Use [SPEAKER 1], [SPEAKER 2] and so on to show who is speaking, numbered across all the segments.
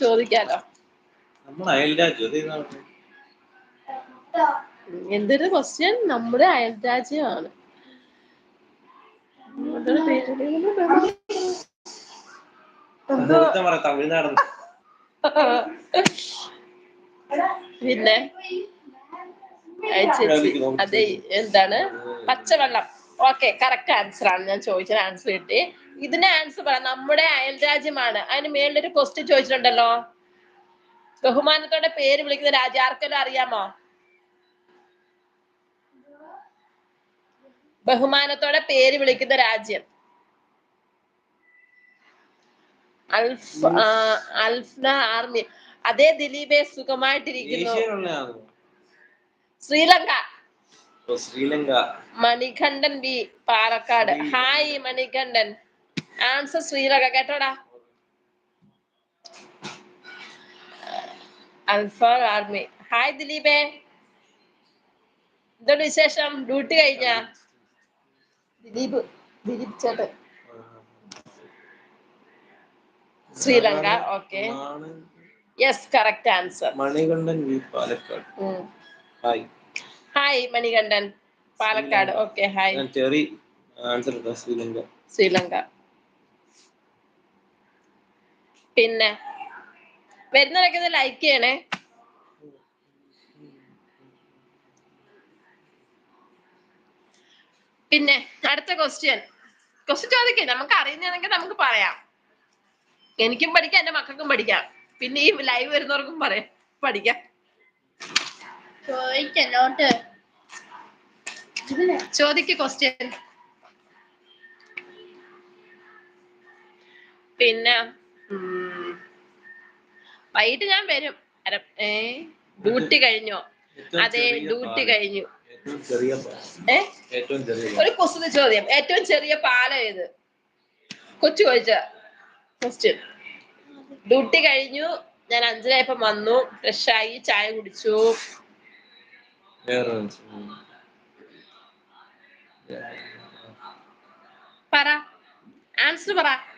[SPEAKER 1] ചോദിക്കാലോ?
[SPEAKER 2] നമ്മൾ
[SPEAKER 1] എന്തൊരു ക്വസ്റ്റ്യൻ നമ്മുടെ അയൽരാജ്യമാണ്.
[SPEAKER 2] രാജ്യമാണ്
[SPEAKER 1] പിന്നെ? അതെ എന്താണ്? പച്ചവെള്ളം. ഓക്കെ കറക്റ്റ് ആൻസർ ആണ്. ഞാൻ ചോദിച്ചത് ആൻസർ കിട്ടി. ഇതിന്റെ ആൻസർ പറ. നമ്മുടെ അയൽരാജ്യമാണ്. അതിന് മേളിലൊരു ക്വസ്റ്റ്യൻ ചോദിച്ചിട്ടുണ്ടല്ലോ. ബഹുമാനത്തോടെ പേര് വിളിക്കുന്ന രാജ്യം ആർക്കെല്ലാം അറിയാമോ? ബഹുമാനത്തോടെ പേര് വിളിക്കുന്ന രാജ്യം. അൽഫ് അൽഫ്ന ആർമി. അതേ ദിലീപെ സുഖമായിട്ടിരിക്കുന്നു. Sri Lanka.
[SPEAKER 2] Sri Lanka.
[SPEAKER 1] Manikandan B Palakkad. Hi Manikandan. Answer Sri Lanka കേട്ടോടാ അൽഫ army hi ദിലീപേ എന്തുണ്ട് വിശേഷം? ഡ്യൂട്ടി കഴിഞ്ഞ? ദിലീപ് ദിലീപ് ചേട്ടൻ. Sri Lanka okay. Yes correct answer
[SPEAKER 2] Manikandan V Palakkad. Hi
[SPEAKER 1] hi Manikandan. Palakkad. Okay hi
[SPEAKER 2] answer Sri Lanka.
[SPEAKER 1] Sri Lanka. പിന്നെ വരുന്നവരൊക്കെ ഇത് like ചെയ്യണേ. പിന്നെ അടുത്ത ക്വസ്റ്റ്യൻ ക്വസ്റ്റ്യൻ ചോദിക്കേ. നമുക്ക് അറിയുന്നതെങ്കിൽ നമുക്ക് പറയാം. എനിക്കും പഠിക്കാം എന്റെ മക്കൾക്കും പഠിക്കാം. പിന്നെ ഈ ലൈവ് വരുന്നവർക്കും പറയാം. പഠിക്കാം.
[SPEAKER 3] ചോദിക്കല്ലോട്ട്
[SPEAKER 1] ചോദിക്ക് ക്വസ്റ്റ്യൻ പിന്നെ വൈകിട്ട് ഞാൻ വരും. ഏ? ഡ്യൂട്ടി കഴിഞ്ഞോ? അതെ ഡ്യൂട്ടി കഴിഞ്ഞു. ഏ? ഒരു കുസൃതി ചോദ്യം. ഏറ്റവും ചെറിയ പാലം ഏത്? കൊച്ചു ചോദിച്ച ക്വസ്റ്റ്യൻ ഡ്യൂട്ടി കഴിഞ്ഞു. ഞാൻ അഞ്ചരയപ്പം വന്നു. ഫ്രഷായി ചായ കുടിച്ചു. പറ. ആൻസർ പറ.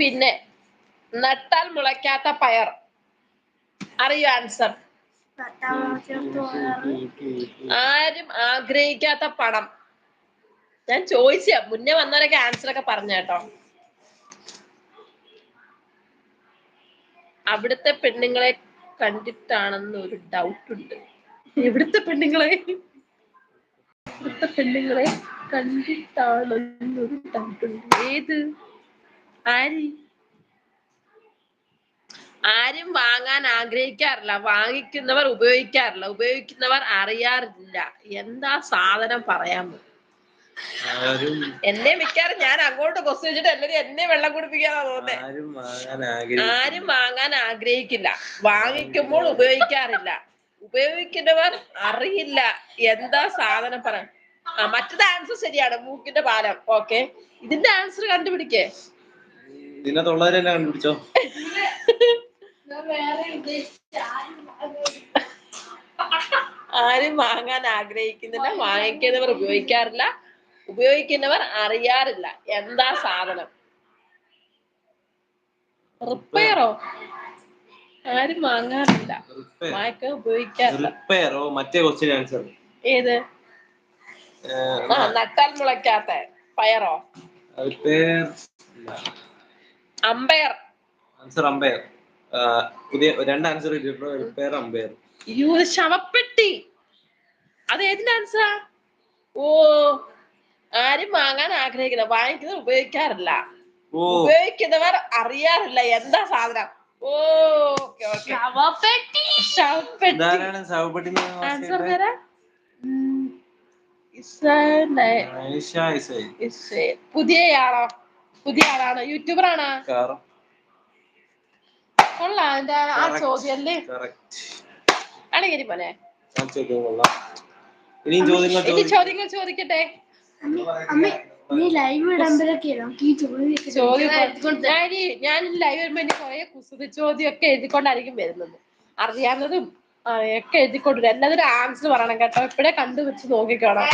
[SPEAKER 1] പിന്നെ നട്ടാൽ മുളയ്ക്കാത്ത പയർ. അറിയോ ആൻസർ? ആരും ആഗ്രഹിക്കാത്ത പണം ഞാൻ ചോദിച്ച മുന്നേ വന്നവരൊക്കെ ആൻസർ ഒക്കെ പറഞ്ഞ കേട്ടോ. അവിടുത്തെ പെണ്ണുങ്ങളെ കണ്ടിട്ടാണെന്ന് ഒരു ഡൗട്ട് ഉണ്ട്. ഇവിടുത്തെ പെണ്ണുങ്ങളെ ഇവിടുത്തെ പെണ്ണുങ്ങളെ കണ്ടിട്ടാണെന്നൊരു ഡൗട്ട് ഉണ്ട്. ഏത്? ആര്? ആരും വാങ്ങാൻ ആഗ്രഹിക്കാറില്ല. വാങ്ങിക്കുന്നവർ ഉപയോഗിക്കാറില്ല. ഉപയോഗിക്കുന്നവർ അറിയാറില്ല. എന്താ സാധനം
[SPEAKER 2] പറയാൻ
[SPEAKER 1] എന്നെ മിക്കാറും ഞാൻ അങ്ങോട്ട് കൊസ്തു വെച്ചിട്ട് എല്ലാരും എന്നെ വെള്ളം കുടിപ്പിക്കാന്നാ തോന്നുന്നത്
[SPEAKER 2] ആരും വാങ്ങാൻ
[SPEAKER 1] ആരും വാങ്ങാൻ ആഗ്രഹിക്കില്ല. വാങ്ങിക്കുമ്പോൾ ഉപയോഗിക്കാറില്ല. ഉപയോഗിക്കുന്നവർ അറിയില്ല. എന്താ സാധനം പറ ആ മറ്റത് ആൻസർ ശരിയാണ്. മൂക്കിന്റെ പാലം. ഓക്കെ ഇതിന്റെ ആൻസർ കണ്ടുപിടിക്കേ.
[SPEAKER 2] ഇതിനകത്തുള്ളവരെല്ലാം കണ്ടുപിടിച്ചോ?
[SPEAKER 1] ആരും വാങ്ങാൻ ആഗ്രഹിക്കുന്നില്ല വാങ്ങിക്കുന്നവർ ഉപയോഗിക്കാറില്ല ഉപയോഗിക്കുന്നവർ അറിയാറില്ല. എന്താ സാധനം? റിപ്പയറോ? ആരും വാങ്ങാറില്ല. വാങ്ങിക്കാൻ ഉപയോഗിക്കാറില്ല.
[SPEAKER 2] റിപ്പയറോ? മറ്റേ ക്വസ്റ്റ്യൻ ആൻസർ
[SPEAKER 1] ഏത്? ആ നട്ടാൽ മുളയ്ക്കാത്ത പയറോ?
[SPEAKER 2] Repair
[SPEAKER 1] umpire.
[SPEAKER 2] Answer umpire. പുതിയ രണ്ട് ആൻസർ റിപ്പയർ അമ്പയർ.
[SPEAKER 1] ശവപ്പെട്ടി. അത് ഏതിന്റെ ആൻസറാ ഓ ആരും വാങ്ങാൻ ആഗ്രഹിക്കില്ല വാങ്ങിക്കുന്നവർ ഉപയോഗിക്കാറില്ല.
[SPEAKER 2] ഓ.
[SPEAKER 1] ഉപയോഗിക്കുന്നവർ അറിയാറില്ല എന്താ സാധനം. Oh okay okay.
[SPEAKER 3] ശവപ്പെട്ടി.
[SPEAKER 1] ശവപ്പെട്ടി. ആൻസർ തരാ പുതിയ ആളാണ്. യൂട്യൂബർ ആണോ കൊള്ളാം. എന്റെ ആ. ചോദ്യം അല്ലേ? ആണെങ്കിൽ പോലെ.
[SPEAKER 2] ചോദ്യം
[SPEAKER 1] ഇനി ചോദ്യങ്ങൾ ചോദിക്കട്ടെ? ചോദ്യം ഞാൻ ലൈവ് വരുമ്പോ എനിക്ക് കുറെ കുസൃതി ചോദ്യമൊക്കെ എഴുതിക്കൊണ്ടായിരിക്കും വരുന്നത്. അറിയാവുന്നതും ഒക്കെ എഴുതിക്കൊണ്ട്. എല്ലാത്തിനും ആൻസർ പറയണം കേട്ടോ. ഇപ്പഴേ കണ്ടു വെച്ച് നോക്കിക്കോണം.